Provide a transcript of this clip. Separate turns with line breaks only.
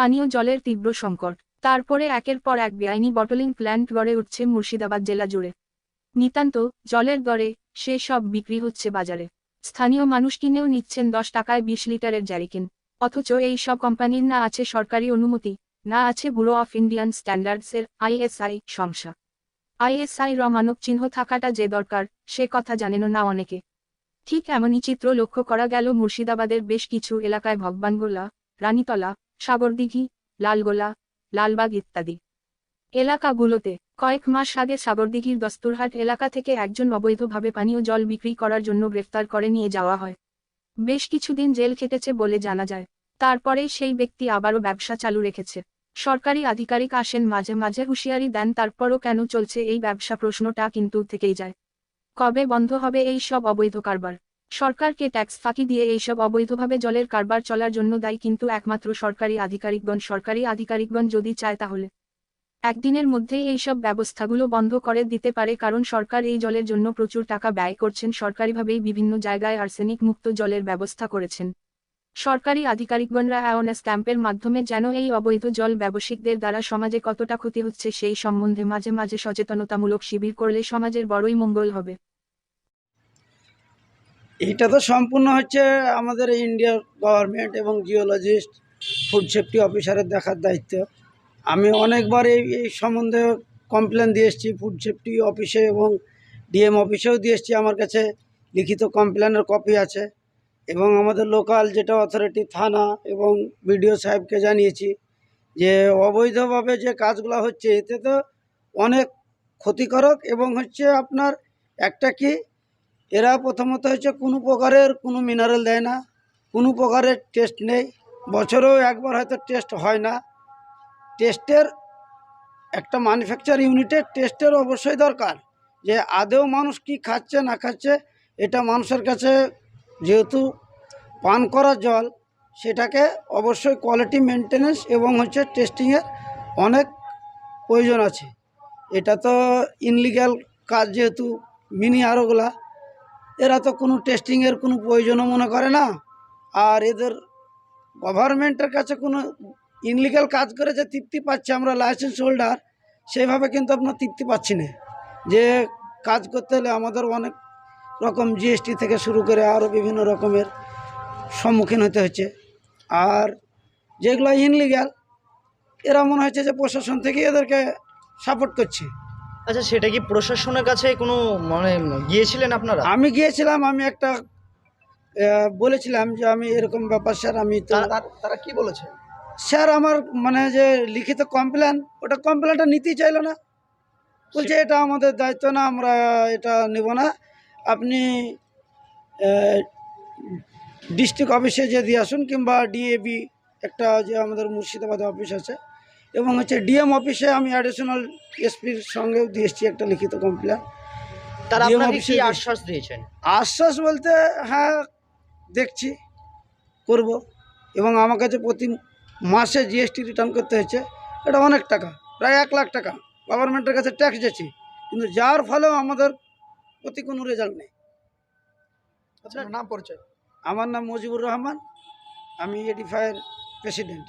পানীয় জলের তীব্র সংকট। তারপরে একের পর এক বেআইনি বটলিং প্ল্যান্ট গড়ে উঠছে মুর্শিদাবাদ জেলা জুড়ে। নিতান্ত জলের দরে সে সব বিক্রি হচ্ছে বাজারে। স্থানীয় মানুষ কিনেও নিচ্ছেন দশ টাকায় বিশ লিটারের জ্যারিকেন অথচ এই সব কোম্পানির না আছে সরকারি অনুমতি, না আছে ব্যুরো অফ ইন্ডিয়ান স্ট্যান্ডার্ডসের আইএসআই সংসা আইএসআই র মানব চিহ্ন থাকাটা যে দরকার, সে কথা জানেন না অনেকে। ঠিক এমনই চিত্র লক্ষ্য করা গেল মুর্শিদাবাদের বেশ কিছু এলাকায় ভগবানগোলা, রানীতলা সাগরদিঘি লালগোলা, লালবাগ ইত্যাদি। এলাকাগুলোতে কয়েক মাস আগে সাগরদিঘির দস্তুরহাট এলাকা থেকে একজন অবৈধভাবে পানীয় জল বিক্রি করার জন্য গ্রেফতার করে নিয়ে যাওয়া হয়। বেশ কিছুদিন জেল খেটেছে বলে জানা যায়। তারপরেই সেই ব্যক্তি আবারও ব্যবসা চালু রেখেছে। সরকারি আধিকারিক আসেন, মাঝে মাঝে হুঁশিয়ারি দেন, তারপরও কেন চলছে এই ব্যবসা প্রশ্নটা কিন্তু থেকেই যায়। কবে বন্ধ হবে এই সব অবৈধ কারবার? সরকারকে ট্যাক্স ফাঁকি দিয়ে এইসব অবৈধভাবে জলের কারবার চলার জন্য দায়ী কিন্তু একমাত্র সরকারি আধিকারিকগণ। সরকারি আধিকারিকগণ যদি চায় তাহলে। একদিনের মধ্যেই এইসব ব্যবস্থাগুলো বন্ধ করে দিতে পারে, কারণ সরকার এই জলের জন্য প্রচুর টাকা ব্যয় করছেন। সরকারিভাবেই বিভিন্ন জায়গায় আর্সেনিক মুক্ত জলের ব্যবস্থা করেছেন। সরকারি আধিকারিকগণরা অ্যাওয়ারনেস ক্যাম্পের মাধ্যমে যেন এই অবৈধ জল ব্যবসায়িকদের দ্বারা সমাজে কতটা ক্ষতি হচ্ছে সেই সম্বন্ধে মাঝে মাঝে সচেতনতামূলক শিবির করলে সমাজের বড়ই মঙ্গল হবে।
এটা তো সম্পূর্ণ হচ্ছে আমাদের ইন্ডিয়ার গভর্নমেন্ট এবং জিওলজিস্ট, ফুড সেফটি অফিসারের দেখার দায়িত্ব। আমি অনেকবার এই এই সম্বন্ধে কমপ্লেন দিয়ে এসেছি, ফুড সেফটি অফিসে এবং ডিএম অফিসেও দিয়ে এসেছি, আমার কাছে লিখিত কমপ্লেনের কপি আছে। এবং আমাদের লোকাল যেটা অথরিটি থানা এবং বিডিও সাহেবকে জানিয়েছি যে, অবৈধভাবে যে কাজগুলো হচ্ছে, এতে তো অনেক ক্ষতিকারক এবং হচ্ছে আপনার একটা কি এরা প্রথমত হচ্ছে কোনো প্রকারের কোনো মিনারেল দেয় না, কোনো প্রকারের টেস্ট নেই। বছরেও একবার হয়তো টেস্ট হয় না। টেস্টের একটা ম্যানুফ্যাকচার ইউনিটের টেস্টের অবশ্যই দরকার যে আদেও মানুষ কি খাচ্ছে, না খাচ্ছে। এটা মানুষের কাছে যেহেতু পান করা জল, সেটাকে অবশ্যই কোয়ালিটি মেনটেনেন্স এবং হচ্ছে টেস্টিংয়ের অনেক প্রয়োজন আছে। এটা তো ইনলিগ্যাল কাজ যেহেতু মিনি আরোগুলা। এরা তো কোনো টেস্টিংয়ের কোনো প্রয়োজনও মনে করে না। আর এদের গভর্নমেন্টের কাছে কোনো ইনলিগাল কাজ করে যে তৃপ্তি পাচ্ছে আমরা লাইসেন্স হোল্ডার সেইভাবে কিন্তু আপনার তৃপ্তি পাচ্ছি না। যে কাজ করতে হলে আমাদের অনেক রকম জিএসটি থেকে শুরু করে আরও বিভিন্ন রকমের সম্মুখীন হতে হচ্ছে। আর যেগুলো ইনলিগাল এরা মনে হচ্ছে যে প্রশাসন থেকে এদেরকে সাপোর্ট করছে।
আচ্ছা সেটা কি প্রশাসনের কাছে কোনো মানে গিয়েছিলেন আপনারা?
আমি গিয়েছিলাম আমি একটা আহ, বলেছিলাম যে আমি এরকম ব্যাপার স্যার আমি তো
তারা তারা কি বলেছে?
স্যার আমার মানে যে লিখিত কমপ্লেন ওটা কমপ্লেনটা নিতেই চাইলো না। বলছে এটা আমাদের দায়িত্ব না আমরা এটা নেব না। আপনি ডিস্ট্রিক্ট অফিসে যে দিয়ে আসুন কিংবা ডিএবি একটা যে আমাদের মুর্শিদাবাদ অফিস আছে এবং হচ্ছে ডিএম অফিসে আমি অ্যাডিশনাল এসপির সঙ্গেও দিয়ে এসেছি একটা লিখিত কমপ্লেন
তারা আপনাকে কি আশ্বাস দিয়েছেন?
আশ্বাস বলতে হ্যাঁ দেখছি করব। এবং আমার কাছে প্রতি মাসে জিএসটি রিটার্ন করতে হয়েছে এটা অনেক টাকা প্রায় এক লাখ টাকা। গভর্নমেন্টের কাছে ট্যাক্স যাচ্ছে কিন্তু যার ফলেও আমাদের প্রতি কোনো রেজাল্ট নেই।
আচ্ছা নাম পরিচয়?
আমার নাম মুজিবুর রহমান। আমি এডিফাইয়ের প্রেসিডেন্ট